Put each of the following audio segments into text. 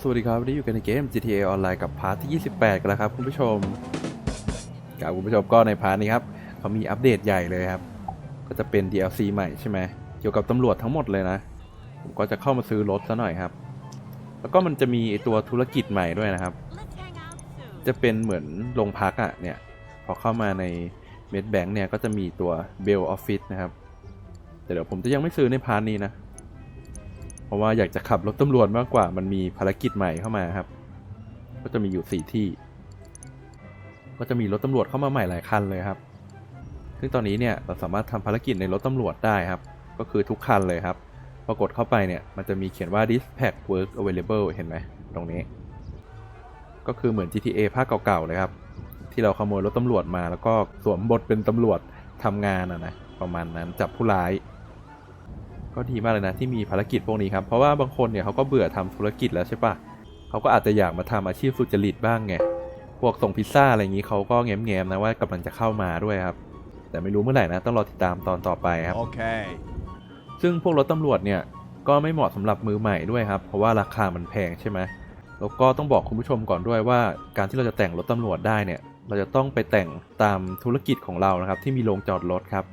สวัสดีครับ วันนี้อยู่กันในเกม GTA ออนไลน์กับพาร์ทที่ 28 กันแล้วครับคุณผู้ชมกับคุณผู้ชมก็ในพาร์ทนี้ครับเขามีอัปเดตใหญ่เลยครับ ก็จะเป็น DLC ใหม่ใช่ไหมเกี่ยวกับตำรวจทั้งหมดเลยนะ ผมก็จะเข้ามาซื้อรถซะหน่อยครับ แล้วก็มันจะมีไอตัวธุรกิจใหม่ด้วยนะครับ จะเป็นเหมือนโรงพักอะ่ะเนี่ย พอเข้ามาในเมดแบงค์เนี่ยก็จะมีตัวเบลออฟฟิศนะครับ แต่เดี๋ยวผมจะยังไม่ซื้อในพาร์ทนี้นะ ราะว่าอยากจะขับรถตำรวจมากกว่า มันมีภารกิจใหม่เข้ามาครับ ก็จะมีอยู่สี่ที่ ก็จะมีรถตำรวจเข้ามาใหม่หลายคันเลยครับ ซึ่งตอนนี้เนี่ยเราสามารถทำภารกิจในรถตำรวจได้ครับ ก็คือทุกคันเลยครับพอกดเข้าไปเนี่ย มันจะมีเขียนว่า dispatch work available เห็นไหมตรงนี้ ก็คือเหมือน GTA ภาคเก่าๆเลยครับ ที่เราขโมยรถตำรวจมา แล้วก็สวมบทเป็นตำรวจทำงานอะนะประมาณนั้นจับผู้ร้าย ก็ดีมากเลยนะที่มีภารกิจพวกนี้ครับ เพราะว่าบางคนเนี่ยเขาก็เบื่อทำธุรกิจแล้วใช่ปะเขาก็อาจจะอยากมาทำอาชีพสุจริตบ้างไง พวกส่งพิซซ่าอะไรอย่างนี้เขาก็แง้มๆนะว่ากำลังจะเข้ามาด้วยครับ แต่ไม่รู้เมื่อไหร่นะต้องรอติดตามตอนต่อไปครับ Okay. ซึ่งพวกรถตำรวจเนี่ยก็ไม่เหมาะสำหรับมือใหม่ด้วยครับ เพราะว่าราคามันแพงใช่ไหมแล้วก็ต้องบอกคุณผู้ชมก่อนด้วยว่า การที่เราจะแต่งรถตำรวจได้เนี่ย เราจะต้องไปแต่งตามธุรกิจของเรานะครับ ที่มีโรงจอดรถครับ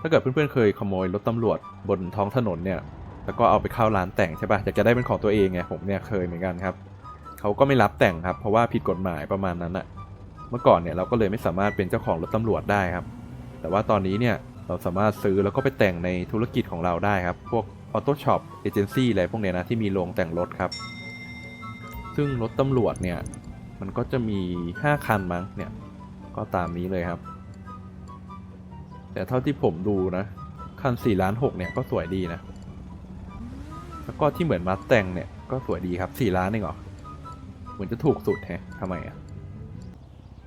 ถ้าเกิดเพื่อนๆเคยขโมยรถตำรวจบนท้องถนนเนี่ยแล้วก็เอาไปเข้าร้านแต่งใช่ปะอยากจะได้เป็นของตัวเองไงผมเนี่ยเคยเหมือนกันครับเขาก็ไม่รับแต่งครับเพราะว่าผิดกฎหมายประมาณนั้นอะเมื่อก่อนเนี่ยเราก็เลยไม่สามารถเป็นเจ้าของรถตำรวจได้ครับ แต่ว่าตอนนี้เนี่ยเราสามารถซื้อแล้วก็ไปแต่งในธุรกิจของเราได้ครับ พวกออโต้ช็อปเอเจนซี่อะไรพวกเนี้ยนะที่มีโรงแต่งรถครับ ซึ่งรถตำรวจเนี่ยมันก็จะมี 5 คันมั้งเนี่ยก็ตามนี้เลยครับ แต่เท่าที่ผมดูนะ คัน4ล้าน6เนี่ยก็สวยดีนะ แล้วก็ที่เหมือนมาสแต่งเนี่ยก็สวยดีครับ4ล้านเองเหรอ เหมือนจะถูกสุดแฮะทำไมอะ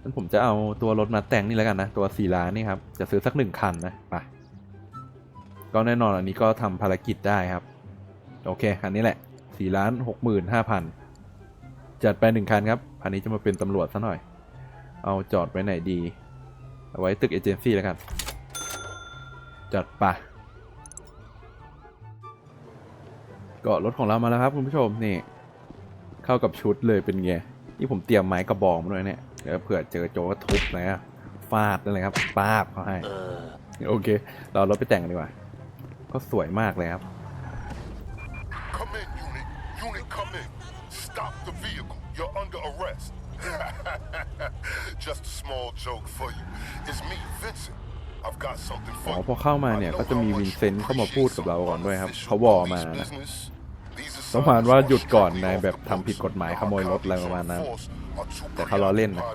งั้นผมจะเอาตัวรถมาแต่งนี่แล้วกันนะ ตัว4ล้านนี่ครับ จะซื้อสักหนึ่งคันนะไปก็แน่นอนอันนี้ก็ทำภารกิจได้ครับ โอเค คันนี้แหละ4ล้านหกหมื่นห้าพันจัดไปหนึ่งคันครับ คันนี้จะมาเป็นตำรวจซะหน่อย เอาจอดไว้ไหนดี เอาไว้ตึกเอเจนซี่แล้วกัน จัดไปก็รถของเรามาแล้วครับคุณผู้ชมนี่ เข้ากับชุดเลยเป็นไงนี่ผมเตรียมไม้กระบอกมาด้วยเนี่ยเดี๋ยวเผื่อเจอโจก็ทุบเลยอะฟาดนั่นเลยครับป้าบเขาให้โอเค เราเอารถไปแต่งกันดีกว่า ก็สวยมากเลยครับ อพอเข้ามาเนี่ยก็จะมีวินเซนต์เข้ามาพูดกับเราก่อนด้วยครับเขาวอมานะประมาณว่าหยุดก่อนนายแบบทำผิดกฎหมายขโมยรถอะไรประมาณนั้นแต่เขาล้อเล่นนะ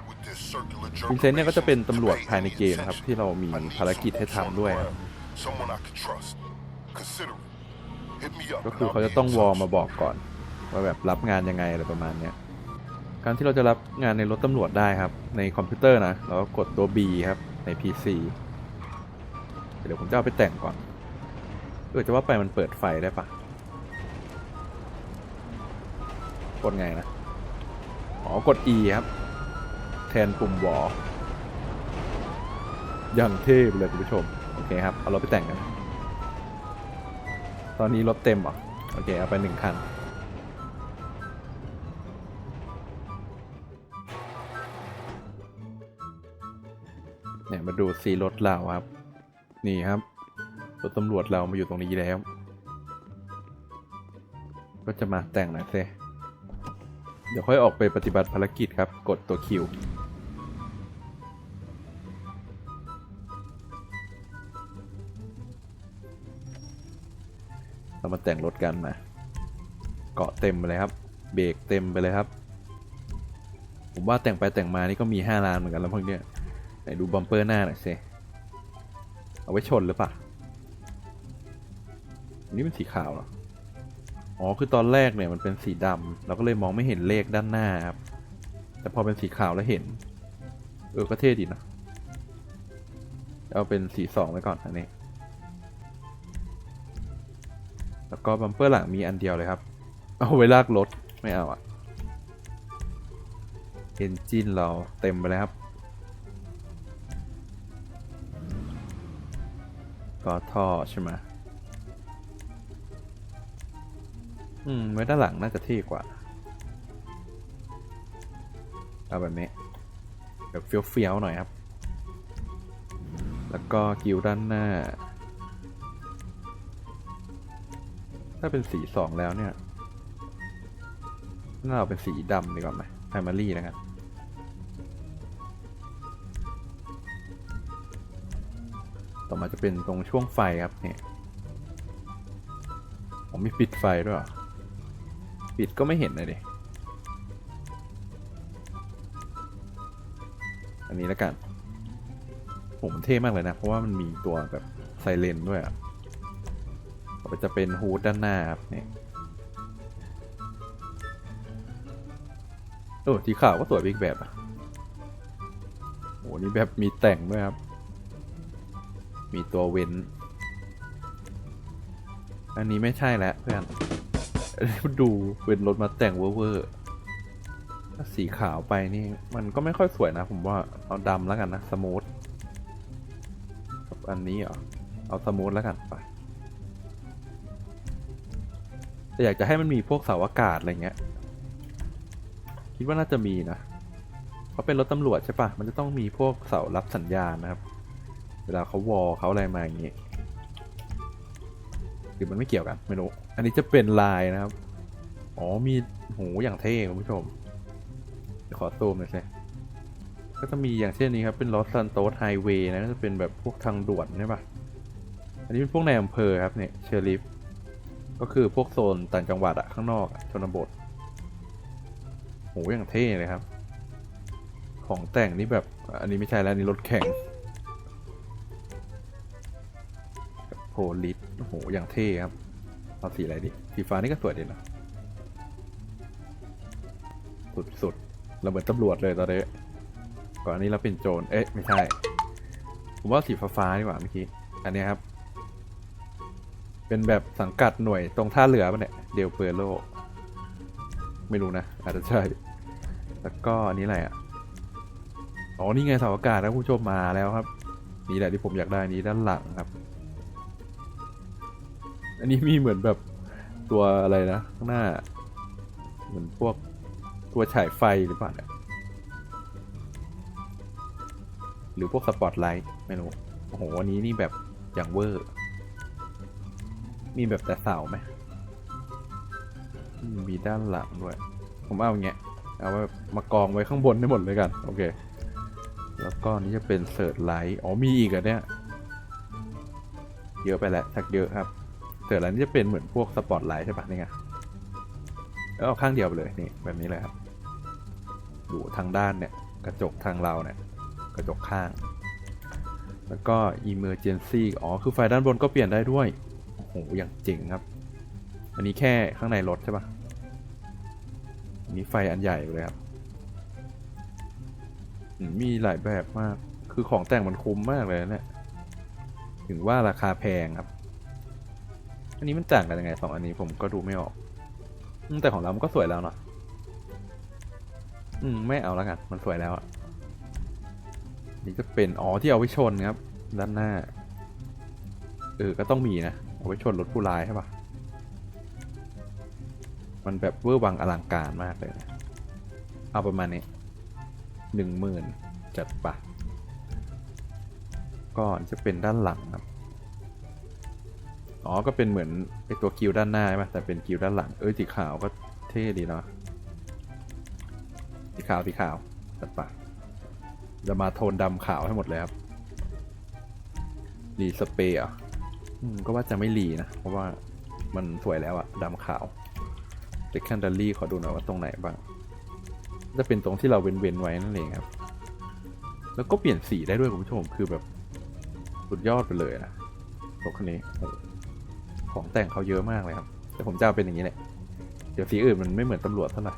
วินเซนต์เนี่ยก็จะเป็นตำรวจภายในเกมครับที่เรามีภารกิจให้ทำด้วยก็คือเขาจะต้องวอมาบอกก่อน ว่าแบบรับงานยังไงอะไรประมาณเนี้ยการที่เราจะรับงานในรถตำรวจได้ครับ ในคอมพิวเตอร์นะเราก็กดตัว B ครับใน PC เดี๋ยวผมจะเอาไปแต่งก่อนเออจะว่าไปมันเปิดไฟได้ปะกดไงนะอ๋อกด E ครับ แทนปุ่มวอลอย่างเท่เลยคุณผู้ชม โอเคครับ เอารถไปแต่งกัน ตอนนี้รถเต็มเหรอโอเค เอาไปหนึ่งคันเนี่ยมาดูสีรถเราครับ นี่ครับรถตำรวจเรามาอยู่ตรงนี้แล้ว ก็จะมาแต่งหนะเซเดี๋ยวค่อยออกไปปฏิบัติภารกิจครับ กดตัวคิวเรามาแต่งรถกันมาเกาะเต็มไปเลยครับ เบรกเต็มไปเลยครับ ผมว่าแต่งไปแต่งมานี่ก็มีห้าล้านเหมือนกันแล้วพวกเนี้ยไหนดูบัมเปอร์หน้าหน่อยสิ เอาไว้ชนหรือเปล่าอันนี้เป็นสีขาวเหรอ อ๋อ คือตอนแรกเนี่ยมันเป็นสีดำเราก็เลยมองไม่เห็นเลขด้านหน้าครับ แต่พอเป็นสีขาวแล้วเห็น เออ ก็เท่ดีนะ เอาเป็นสีสองไว้ก่อนอันนี้ แล้วก็บัมเปอร์หลังมีอันเดียวเลยครับ เอาไว้ลากรถ ไม่เอาอะเอนจินเราเต็มไปเลยครับ ก็ท่อใช่ไหมอืมไว้ด้านหลังน่าจะที่กว่า เอาแบบนี้แบบเฟี้ยวๆหน่อยครับ แล้วก็กิวด้านหน้า ถ้าเป็นสีสองแล้วเนี่ยน่าเอาเป็นสีดำดีกว่าไหมไพมารี่นะครับ อมาจะเป็นตรงช่วงไฟครับเนี่ยผมไมีปิดไฟด้วยหรอปิดก็ไม่เห็นเลยดิอันนี้แล้วกันผมเท่มากเลยนะ เพราะว่ามันมีตัวแบบไซเรนด้วยอะต่อไปจะเป็นฮูดด้านหน้าครับเนี่ยโอ้ทีขาวก็สวยไปอีกแบบอะโอ้นี่แบบมีแต่งด้วยครับ มีตัวเว้น อันนี้ไม่ใช่แล้วเพื่อนดูเป็นรถมาแต่งเวอร์ถ้าสีขาวไปนี่ มันก็ไม่ค่อยสวยนะ ผมว่าเอาดำแล้วกันนะ สมูทกับอันนี้เหรอ เอาสมูทแล้วกันไปแต่อยากจะให้มันมีพวกเสาอากาศอะไรเงี้ย คิดว่าน่าจะมีนะ เพราะเป็นรถตำรวจใช่ปะมันจะต้องมีพวกเสารับสัญญาณนะครับ เวลาเขาวอลเขาอะไรมาอย่างงี้หรือมันไม่เกี่ยวกันไม่รู้อันนี้จะเป็นลายนะครับ อ๋อมีโหอย่างเท่คุณผู้ชมขอซูมหน่อยสิก็จะมีอย่างเช่นนี้ครับ เป็นลอสซันโตสไฮเวย์นะก็จะเป็นแบบพวกทางด่วนใช่ปะอันนี้เป็นพวกในอำเภอครับเนี่ยเชอริฟก็คือพวกโซนต่างจังหวัดอะข้างนอกชนบทโหอย่างเท่เลยครับ ของแต่งนี่แบบอันนี้ไม่ใช่แล้วนนี้รถแข่ง โพลิสโอ้โห อย่างเท่ครับ เอาสีอะไรดีสีฟ้านี่ก็สวยดีนะ สุดๆ เราเหมือนตำรวจเลยตอนนี้ ก่อนอันนี้เราเป็นโจร เอ๊ะ ไม่ใช่ ผมว่าสีฟ้าๆดีกว่าเมื่อกี้ อันนี้ครับ เป็นแบบสังกัดหน่วยตรงท่าเรือปะเนี่ย เดลเปโลไม่รู้นะ อาจจะใช่ แล้วก็อันนี้อะไรอะ อ๋อ นี่ไงสาอากาศนะผู้ชมมาแล้วครับ นี่แหละที่ผมอยากได้นี้ด้านหลังครับ นนี้มีเหมือนแบบตัวอะไรนะข้างหน้า เหมือนพวกตัวฉายไฟหรือเปล่าเนี่ยหรือพวกสปอตไลท์ไม่รู้โอ้โหวันนี้นี่แบบอย่างเวอร์ มีแบบแต่เสาไหมมีด้านหลังด้วย ผมเอาอย่างเงี้ยเอาไว้มากองไว้ข้างบนได้หมดเลยกัน โอเค แล้วก็นี่จะเป็นเสิร์ชไลท์อ๋อมีอีกอะเนี่ย เยอะไปแล้วชักเยอะครับ เสิร์ชไลท์นี่จะเป็นเหมือนพวกสปอตไลท์ใช่ปะนี่ไงแล้วเอาข้างเดียวไปเลยนี่แบบนี้เลยครับดูทางด้านเนี่ยกระจกทางเราเนี่ยกระจกข้าง แล้วก็ emergency อ๋อ คือไฟด้านบนก็เปลี่ยนได้ด้วย โอ้โห อย่างเจ๋งครับ อันนี้แค่ข้างในรถใช่ปะอันนี้ไฟอันใหญ่เลยครับ มีหลายแบบมาก คือของแต่งมันคุ้มมากเลยนะเนี่ยถึงว่าราคาแพงครับ อันนี้มันต่างกันยังไงสองอันนี้ผมก็ดูไม่ออกแต่ของเรามันก็สวยแล้วเนาะอืมไม่เอาแล้วกันมันสวยแล้วอะนี่จะเป็นอ๋อที่เอาไว้ชนครับด้านหน้าเออก็ต้องมีนะเอาไว้ชนรถผู้ร้ายใช่ปะมันแบบเวอร์วังอลังการมากเลยนะเอาประมาณนี้หนึ่งหมื่นจัดปะก็จะเป็นด้านหลังครับ อ๋อ ก็เป็นเหมือนไอตัวกิวด้านหน้าใช่ปะแต่เป็นกิวด้านหลัง เออสีขาวก็เท่ดีเนาะสีขาวสีขาวจัดปจะมาโทนดำขาวให้หมดเลยครับรีสเปรย์อะก็ว่าจะไม่รีนะ เพราะว่ามันสวยแล้วอะดำขาวเด็กแคนเดอรี่ขอดูหน่อยว่าตรงไหนบ้าง จะเป็นตรงที่เราเว้นๆไว้นั่นเองครับ แล้วก็เปลี่ยนสีได้ด้วยคุณผู้ชมคือแบบสุดยอดไปเลยนะรถคันนี้โอ้ ของแต่งเขาเยอะมากเลยครับ แต่ผมจะเอาเป็นอย่างนี้แหละ เดี๋ยวสีอื่นมันไม่เหมือนตำรวจเท่าไหร่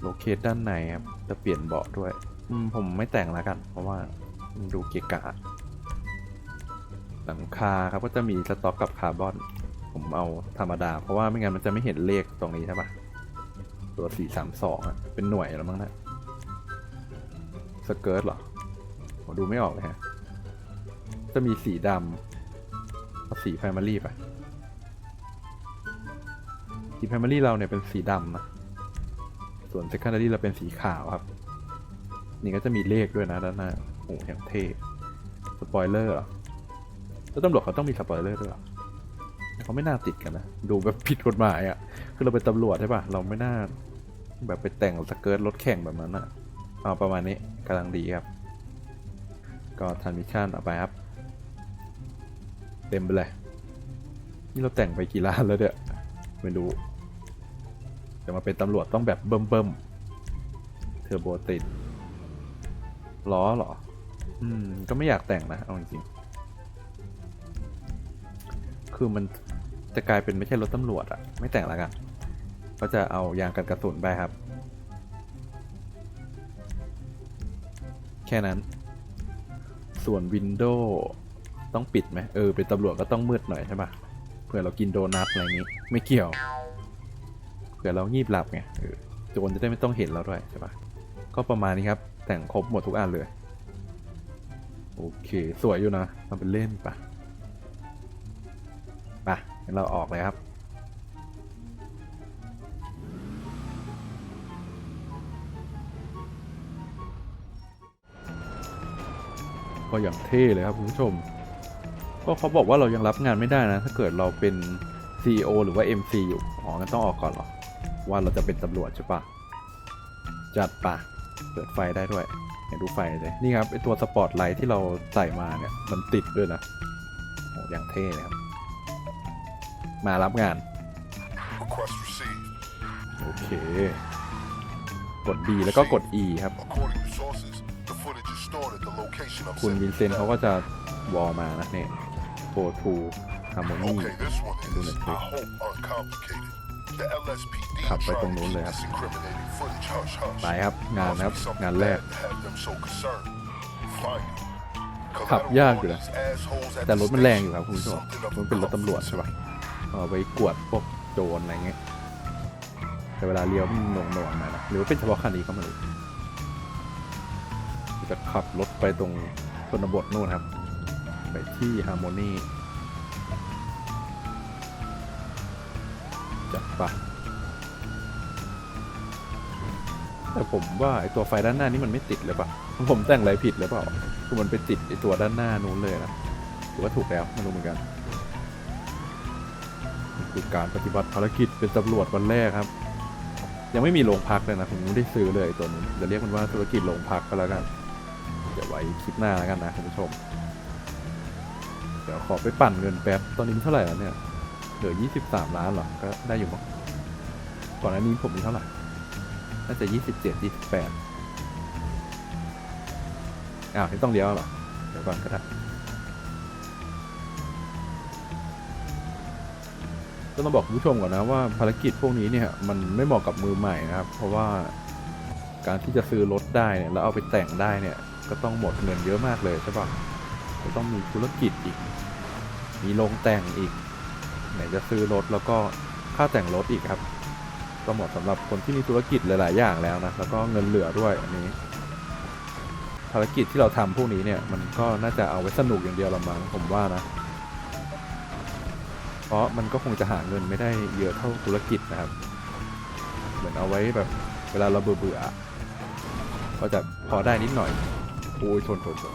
โลเคทด้านในครับ จะเปลี่ยนเบาะด้วย อืมผมไม่แต่งแล้วกัน เพราะว่ามันดูเกะกะ หลังคาครับก็จะมีสต็อกกับคาร์บอน ผมเอาธรรมดา เพราะว่าไม่งั้นมันจะไม่เห็นเลขตรงนี้ใช่ปะตัวสี่สามสองอะเป็นหน่วยแล้วมั้งนะสเกิร์ตเหรอผมดูไม่ออกเลยฮะ จะมีสีดำสีไพรมารีไป สีไพรมารีเราเนี่ยเป็นสีดำนะ ส่วน secondary เราเป็นสีขาวครับ นี่ก็จะมีเลขด้วยนะด้านหน้าโอ้โหอย่างเท่สปอยเลอร์เหรอแล้วตำรวจเขาต้องมีสปอยเลอร์ด้วยเหรอเขาไม่น่าติดกันนะ ดูแบบผิดกฎหมายอะ่ะ คือเราเป็นตำรวจใช่ปะเราไม่น่า แบบไปแต่งสเกิร์ตรถแข่งแบบนั้นอะ่ะเอาประมาณนี้กำลังดีครับ ก็ทันมิชชั่นเอาไปครับ เต็มไปเลย นี่เราแต่งไปกี่ล้านแล้วเนี่ยไม่รู้ แต่มาเป็นตำรวจต้องแบบเบิ่มเบิ่มเทอร์โบติดล้อเหรอ อืม ก็ไม่อยากแต่งนะเอาจริงๆคือมันจะกลายเป็นไม่ใช่รถตำรวจอะไม่แต่งแล้วกัน ก็จะเอายางกันกระสุนไปครับ แค่นั้น ส่วนวินโดว์ต้องปิดไหมเออ เป็นตำรวจก็ต้องมืดหน่อยใช่ปะเผื่อเรากินโดนัทอะไรอย่างงี้ ไม่เกี่ยว เผื่อเรางีบหลับไงโจรจะได้ไม่ต้องเห็นเราด้วยใช่ปะก็ประมาณนี้ครับ แต่งครบหมดทุกอันเลย โอเค สวยอยู่นะมาเป็นเล่นปะปะเราออกเลยครับก็อย่างเท่เลยครับคุณผู้ชม ก็เขาบอกว่าเรายังรับงานไม่ได้นะ ถ้าเกิดเราเป็น CEO หรือว่า MC อยู่ อ๋องั้นต้องออกก่อนหรอ ว่าเราจะเป็นตำรวจใช่ปะจัดปะเปิดไฟได้ด้วยเห็นดูไฟเลยนี่ครับไอตัวสปอตไลท์ที่เราใส่มาเนี่ยมันติดด้วยนะโอ้อย่างเท่เลยครับ มารับงาน Request received. โอเค กด B แล้วก็กด E ครับ According to sources, the footage is stored at the location of คุณ said วินเซนต์เขาก็จะวอลมานะเนี่ย go to harmony Okay, this one Do is, it, I please. hope, uncomplicated. The LSPD ขับไป tried ตรง to นู้น keep เลยครับ this incriminating footage hush hush. ไปครับงานครับ Must be something งานแรก bad to have them so concerned. Finally, ขับ collateral ยากอยู่นะ on these assholes at แต่ the รถมันแรง station อยู่ครับคุณผู้ชม something of มัน a เป็นรถตำรวจ comfort. ใช่ปะเอาไว้กวดพวกโจรอะไรเงี้ยแต่เวลาเลี้ยวมันหน่วงหน่วงๆหน่อยนะหรือว่าเป็นเฉพาะคันนี้ก็ไม่รู้จะขับรถไปตรงชนบทนู่นครับ ไปที่ฮาร์โมนี จัดปแต่ผมว่าไอตัวไฟด้านหน้านี่มันไม่ติดเลยปะผมแต่งอะไรผิดหรือเปล่าคือมันไปติดไอตัวด้านหน้านู้นเลยนะหรือว่าถูกแล้วไม่รู้เหมือนกันคือการปฏิบัติภารกิจเป็นตำรวจวันแรกครับ ยังไม่มีโรงพักเลยนะผมไม่ได้ซื้อเลยตัวนี้เดี๋ยวเรียกมันว่าธุรกิจโรงพักก็แล้วกันเดี๋ยวไว้คลิปหน้าแล้วกันนะคุณผู้ชมเดี๋ยวขอไปปั่นเงินแป๊บตอนนี้เท่าไหร่แล้วเนี่ย เหลือ 23 ล้านหรอ ก็ได้อยู่มั้งก่อนหน้านี้ผมมีเท่าไหร่ น่าจะ 27 28 อ้าวนี่ต้องเลี้ยวหรอ เดี๋ยวก่อนก็ได้ก็ต้องบอกคุณผู้ชมก่อนนะว่าภารกิจพวกนี้เนี่ยมันไม่เหมาะกับมือใหม่นะครับ เพราะว่าการที่จะซื้อรถได้เนี่ยแล้วเอาไปแต่งได้เนี่ยก็ต้องหมดเงินเยอะมากเลยใช่ปะจะต้องมีธุรกิจอีก มีโรงแต่งอีก ไหนจะซื้อรถแล้วก็ค่าแต่งรถอีกครับ ก็เหมาะสำหรับคนที่มีธุรกิจหลาย ๆ อย่างแล้วนะ แล้วก็เงินเหลือด้วยอันนี้ ภารกิจที่เราทำพวกนี้เนี่ยมันก็น่าจะเอาไว้สนุกอย่างเดียวละมั้งผมว่านะ เพราะมันก็คงจะหาเงินไม่ได้เยอะเท่าธุรกิจนะครับ เหมือนเอาไว้แบบเวลาเราเบื่อๆอก็จะพอได้นิดหน่อยโอ้ยชนชนชน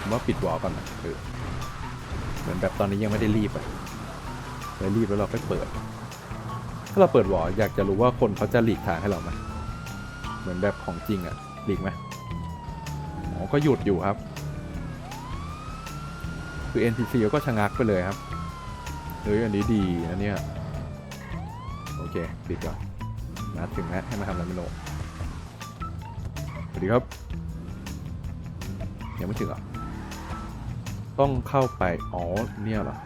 ผม ว่าปิดวอลก่อนนะเออเหมือนแบบตอนนี้ยังไม่ได้รีบอะเลยรีบแล้วเราค่อยเปิด ถ้าเราเปิดวอลอยากจะรู้ว่าคนเขาจะหลีกทางให้เราไหมเหมือนแบบของจริงอะหลีกไหมอ๋อก็หยุดอยู่ครับ คือ NPC ก็ชะงักไปเลยครับเฮ้ยอันนี้ดีนะเนี่ยโอเคปิดก่อนมาถึงแล้วให้มาทำอะไรไม่รู้สวัสดีครับยังไม่ถึงเหรอ ต้องเข้าไปอ๋อเนี่ยเหรอ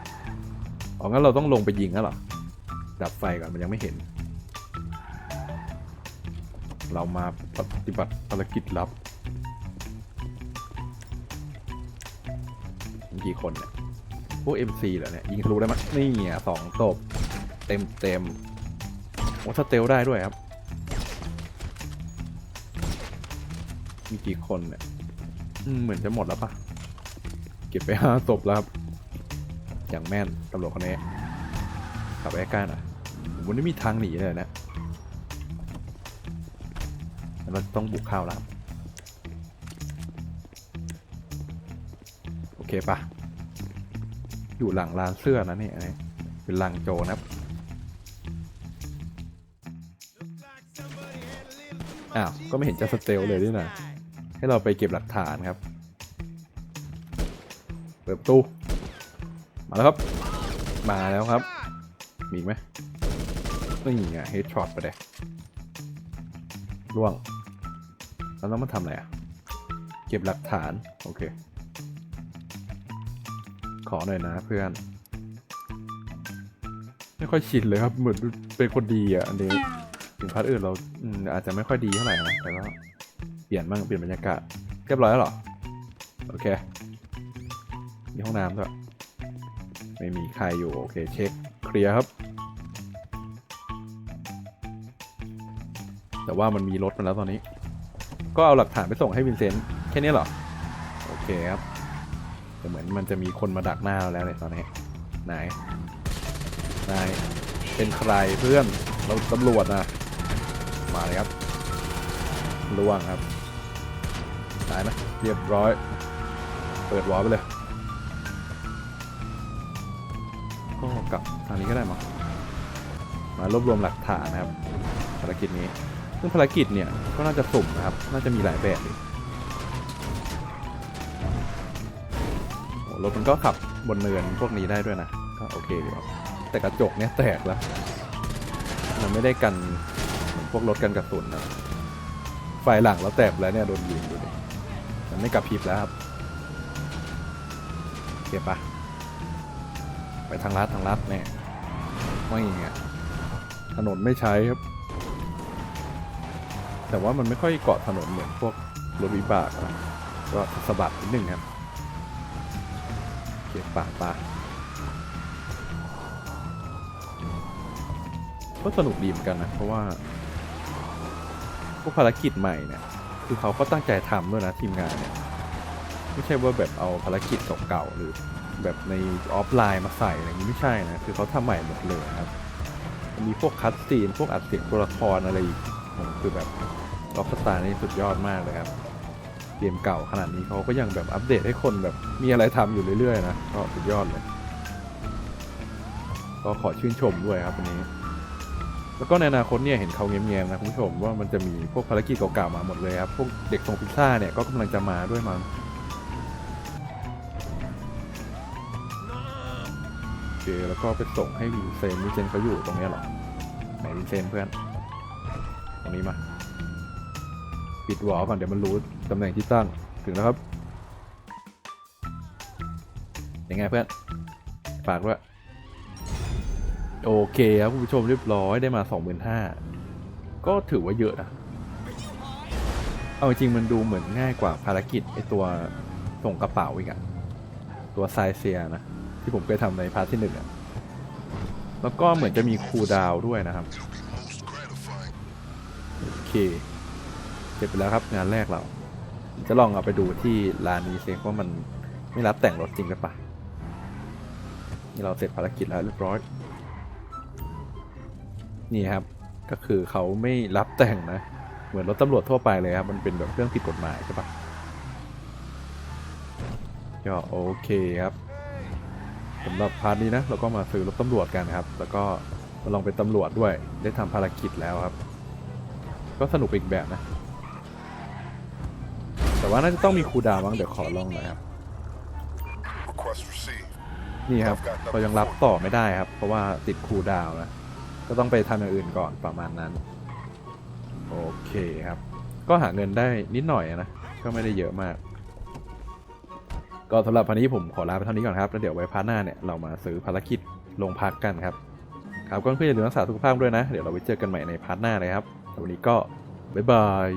อ๋องั้นเราต้องลงไปยิงแล้วเหรอดับไฟก่อนมันยังไม่เห็น เรามาปฏิบัติภารกิจลับมีกี่คนเนี่ยพวก MC เหรอเนี่ยยิงทะลุได้ไหมนี่อะสองตบเต็มเต็มโอ้สเตลได้ด้วยครับ มีกี่คนเนี่ยเหมือนจะหมดแล้วปะ ก็บไปห้าศพแล้วครับอย่างแม่นตำรวจคนนี้ขับไปใกล้ๆหน่อยผมว่าไม่มีทางหนีเลยนะเราจะต้องบุกเข้าแล้วโอเคปะอยู่หลังร้านเสื้อนะนี่อันนี้เป็นหลังโจนะครับอ้าวก็ไม่เห็นจะสเตลเลยนี่นะให้เราไปเก็บหลักฐานครับ เปิดประตูมาแล้วครับ มาแล้วครับ มีไหมนี่ไงเฮดช็อตไปเลยล่วงแล้วต้องมาทำอะไรอะเก็บหลักฐาน โอเค ขอหน่อยนะเพื่อน ไม่ค่อยชินเลยครับ เหมือนเป็นคนดีอะ อันนี้ถึงพาร์ทอื่นเราอาจจะไม่ค่อยดีเท่าไหร่นะแต่ก็เปลี่ยนบ้างเปลี่ยนบรรยากาศ เรียบร้อยแล้วหรอ โอเค มีห้องน้ำด้วย ไม่มีใครอยู่ โอเคเช็คเคลียร์ครับ แต่ว่ามันมีรถมาแล้วตอนนี้ ก็เอาหลักฐานไปส่งให้วินเซนต์แค่นี้เหรอ โอเคครับแต่เหมือนมันจะมีคนมาดักหน้าเราแล้วเนี่ยตอนนี้นายนายเป็นใครเพื่อนเราตำรวจนะมาเลยครับล่วงครับตายไหมเรียบร้อย เปิดวอลไปเลย กลับทางนี้ก็ได้มั้งมารวบรวมหลักฐานนะครับภารกิจนี้ซึ่งภารกิจเนี่ยก็น่าจะสุ่มนะครับ น่าจะมีหลายแบบเลยรถมันก็ขับบนเนินพวกนี้ได้ด้วยนะก็โอเคอยู่ครับแต่กระจกเนี่ยแตกแล้ว มันไม่ได้กันพวกรถกันกระสุนนะไฟหลังแล้วแตกแล้วเนี่ยโดนยิงดูดิมันไม่กระพริบแล้วครับโอเคปะ ไปทางลัดทางลัดเนี่ยไม่ไงถนนไม่ใช้ครับ แต่ว่ามันไม่ค่อยเกาะถนนเหมือนพวกรถวิบากนะก็สะบัดนิดนึงครับเก็บป่าป่าก็สนุกดีเหมือนกันนะ เพราะว่า พวกภารกิจใหม่เนี่ย คือเขาก็ตั้งใจทำด้วยนะทีมงานเนี่ย ไม่ใช่ว่าแบบเอาภารกิจเก่าๆหรือ แบบในออฟไลน์มาใส่อะไรอย่างนี้ไม่ใช่นะ คือเขาทำใหม่หมดเลยครับ มีพวกคัตซีน พวกอัดเสียงตัวละครอะไรอีกคือแบบล็อกสตาร์นี่สุดยอดมากเลยครับ เกมเก่าขนาดนี้เขาก็ยังแบบอัปเดตให้คนแบบมีอะไรทำอยู่เรื่อยๆนะก็สุดยอดเลย ก็ขอชื่นชมด้วยครับวันนี้ แล้วก็ในอนาคตเนี่ยเห็นเขาเงียบๆนะคุณผู้ชมว่ามันจะมีพวกภารกิจเก่าๆมาหมดเลยครับ พวกเด็กส่งพิซซ่าเนี่ยก็กำลังจะมาด้วยมั้ง เคแล้วก็ไปส่งให้วินเซนวินเซนเขาอยู่ตรงนี้หรอไหนวินเซนเพื่อน ตรงนี้มา ปิดวอลก่อนเดี๋ยวมันรู้ตำแหน่งที่ตั้งถึงแล้วครับยังไงเพื่อนฝากด้วยโอเคครับคุณผู้ชมเรียบร้อยได้มา 25,000ก็ถือว่าเยอะนะเอาจริงมันดูเหมือนง่ายกว่าภารกิจไอตัวส่งกระเป๋าอีกอะตัวไซเซียนะ ที่ผมเคยทำในพาร์ทที่หนึ่งอะแล้วก็เหมือนจะมีคูลดาวด้วยนะครับ โอเคเสร็จไปแล้วครับงานแรกเรา จะลองเอาไปดูที่ร้านนี้เองว่ามันไม่รับแต่งรถจริงหรือเปล่านี่เราเสร็จภารกิจแล้วเรียบร้อย นี่ครับก็คือเขาไม่รับแต่งนะ เหมือนรถตำรวจทั่วไปเลยครับ มันเป็นแบบเครื่องผิดกฎหมายใช่ปะก็โอเคครับ สำหรับพาร์ทนี้นะเราก็มาซื้อรถตำรวจกันครับ แล้วก็มาลองเป็นตำรวจด้วย ได้ทำภารกิจแล้วครับ ก็สนุกอีกแบบนะ แต่ว่าน่าจะต้องมีครูดาวบ้างเดี๋ยวขอลองหน่อยครับ นี่ครับเรายังรับต่อไม่ได้ครับ เพราะว่าติดครูดาวน์นะก็ต้องไปทำอย่างอื่นก่อนประมาณนั้น โอเคครับ ก็หาเงินได้นิดหน่อยนะ ก็ไม่ได้เยอะมาก ก็สำหรับพันนี้ผมขอลาไปเท่านี้ก่อนครับ แล้วเดี๋ยวไว้พาร์ทหน้าเนี่ยเรามาซื้อภารกิจลงพักกันครับ ครับก็เพื่อนอย่าลืมรักษาสุขภาพด้วยนะ เดี๋ยวเราไปเจอกันใหม่ในพาร์ทหน้าเลยครับ วันนี้ก็บ๊ายบาย